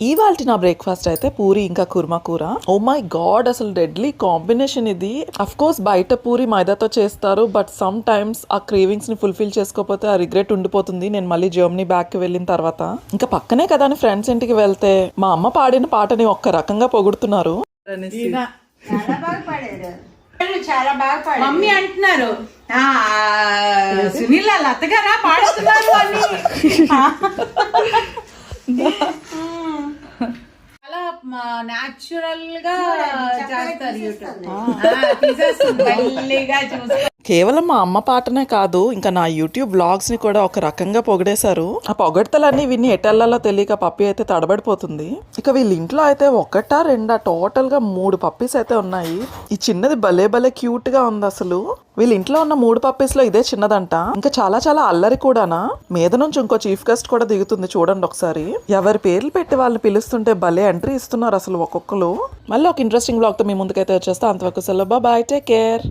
ఇవాళ నా బ్రేక్ఫాస్ట్ అయితే పూరి ఇంకా కుర్మా కూర. ఓ మై గాడ్ అసలు డెడ్లీ కాంబినేషన్ ఇది. అఫ్ కోర్స్ బయట పూరి మైదాతో చేస్తారు బట్ సమ్ టైమ్స్ ఆ క్రేవింగ్స్ని ఫుల్ఫిల్ చేసుకోకపోతే ఆ రిగ్రెట్ ఉండిపోతుంది. నేను మళ్ళీ జర్మనీ బ్యాక్కి వెళ్ళిన తర్వాత. ఇంకా పక్కనే కదా అని ఫ్రెండ్స్ ఇంటికి వెళ్తే మా అమ్మ పాడిన పాటని ఒక్క రకంగా పొగుడుతున్నారు. చాలా బాగా పాడారు చాలా బాగా పాడారు మమ్మీ అంటున్నారు ఆ, సునీల్ పాడుతున్నారు అని. చేస్తారు కేవలం మా అమ్మ పాటనే కాదు ఇంకా నా యూట్యూబ్ వ్లాగ్స్ని కూడా ఒక రకంగా పొగిడేశారు. ఆ పొగడతలన్నీ విన్ని ఎటెల్లాలో తెలియక పప్పి అయితే తడబడిపోతుంది. ఇక వీళ్ళ ఇంట్లో అయితే ఒకటా రెండా టోటల్గా మూడు పప్పీస్ అయితే ఉన్నాయి. ఈ చిన్నది భలే భలే క్యూట్గా ఉంది అసలు. వీళ్ళ ఇంట్లో ఉన్న మూడు పప్పీస్లో ఇదే చిన్నదంట. ఇంకా చాలా చాలా అల్లరి కూడానా? మీద నుంచి ఇంకో చీఫ్ గెస్ట్ కూడా దిగుతుంది చూడండి ఒకసారి. ఎవరి పేర్లు పెట్టి వాళ్ళని పిలుస్తుంటే భలే ఎంట్రీ ఇస్తున్నారు అసలు ఒక్కొక్కరు. మళ్ళీ ఒక ఇంట్రెస్టింగ్ బ్లాగ్తో మీ ముందుకైతే వచ్చేస్తా. అంతవరకు సెలవు. Bye take care